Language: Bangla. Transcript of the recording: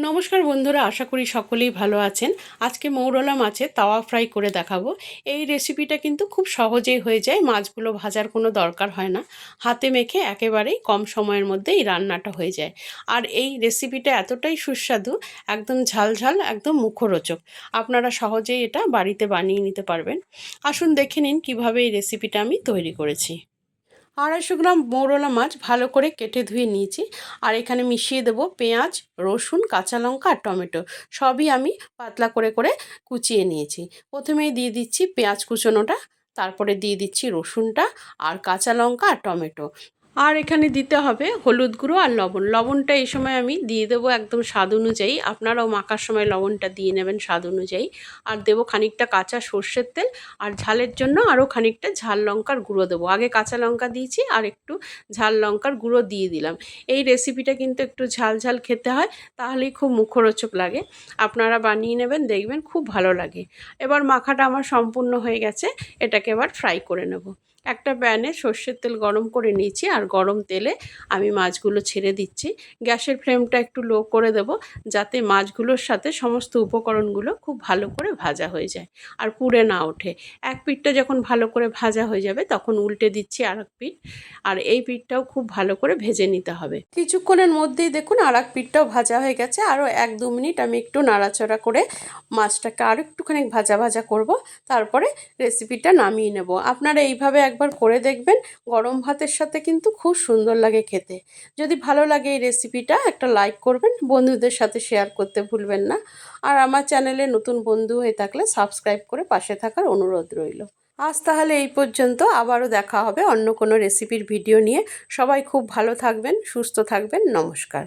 নমস্কার বন্ধুরা, আশা করি সকলেই ভালো আছেন। আজকে মৌরলা মাছের তাওয়া ফ্রাই করে দেখাবো। এই রেসিপিটা কিন্তু খুব সহজেই হয়ে যায়, মাছগুলো ভাজার কোনো দরকার হয় না। হাতে মেখে একেবারেই কম সময়ের মধ্যে এই রান্নাটা হয়ে যায়। আর এই রেসিপিটা এতটাই সুস্বাদু, একদম ঝালঝাল, একদম মুখরোচক। আপনারা সহজেই এটা বাড়িতে বানিয়ে নিতে পারবেন। আসুন দেখে নিন কীভাবে এই রেসিপিটা আমি তৈরি করেছি। আড়াইশো গ্রাম মৌরলা মাছ ভালো করে কেটে ধুয়ে নিয়েছি। আর এখানে মিশিয়ে দেবো পেঁয়াজ, রসুন, কাঁচা লঙ্কা আর টমেটো। সবই আমি পাতলা করে করে কুচিয়ে নিয়েছি। প্রথমেই দিয়ে দিচ্ছি পেঁয়াজ কুচোনোটা, তারপরে দিয়ে দিচ্ছি রসুনটা আর কাঁচা লঙ্কা আর টমেটো। আর এখানে দিতে হবে হলুদ গুঁড়ো আর লবণ। লবণটা এই সময় আমি দিয়ে দেবো একদম স্বাদ অনুযায়ী। আপনারাও মাখার সময় লবণটা দিয়ে নেবেন স্বাদ অনুযায়ী। আর দেবো খানিকটা কাঁচা সর্ষের তেল আর ঝালের জন্য আরও খানিকটা ঝাল লঙ্কার গুঁড়ো দেবো। আগে কাঁচা লঙ্কা দিয়েছি আর একটু ঝাল লঙ্কার গুঁড়ো দিয়ে দিলাম। এই রেসিপিটা কিন্তু একটু ঝাল ঝাল খেতে হয়, তাহলেই খুব মুখরোচক লাগে। আপনারা বানিয়ে নেবেন, দেখবেন খুব ভালো লাগে। এবার মাখাটা আমার সম্পূর্ণ হয়ে গেছে, এটাকে এবার ফ্রাই করে নেব। একটা প্যানে সর্ষের তেল গরম করে নিয়েছি আর গরম তেলে আমি মাছগুলো ছেড়ে দিচ্ছি। গ্যাসের ফ্লেমটা একটু লো করে দেব যাতে মাছগুলোর সাথে সমস্ত উপকরণগুলো খুব ভালো করে ভাজা হয়ে যায় আর পুড়ে না ওঠে। এক পিঠটা যখন ভালো করে ভাজা হয়ে যাবে তখন উল্টে দিচ্ছি আর এক পিঠ আর এই পিঠটাও খুব ভালো করে ভেজে নিতে হবে। কিছুক্ষণের মধ্যেই দেখুন আর এক পিঠটাও ভাজা হয়ে গেছে। আরও এক দু মিনিট আমি একটু নাড়াচড়া করে মাছটাকে আর একটুখানি ভাজা ভাজা করব। তারপরে রেসিপিটা নামিয়ে নেব। আপনারা এইভাবে একবার করে দেখবেন, গরম ভাতের সাথে কিন্তু খুব সুন্দর লাগে খেতে। যদি ভালো লাগে এই রেসিপিটা একটা লাইক করবেন, বন্ধুদের সাথে শেয়ার করতে ভুলবেন না। আর আমার চ্যানেলে নতুন বন্ধু হয়ে থাকলে সাবস্ক্রাইব করে পাশে থাকার অনুরোধ রইল। আজ তাহলে এই পর্যন্ত, আবারও দেখা হবে অন্য কোনো রেসিপির ভিডিও নিয়ে। সবাই খুব ভালো থাকবেন, সুস্থ থাকবেন, নমস্কার।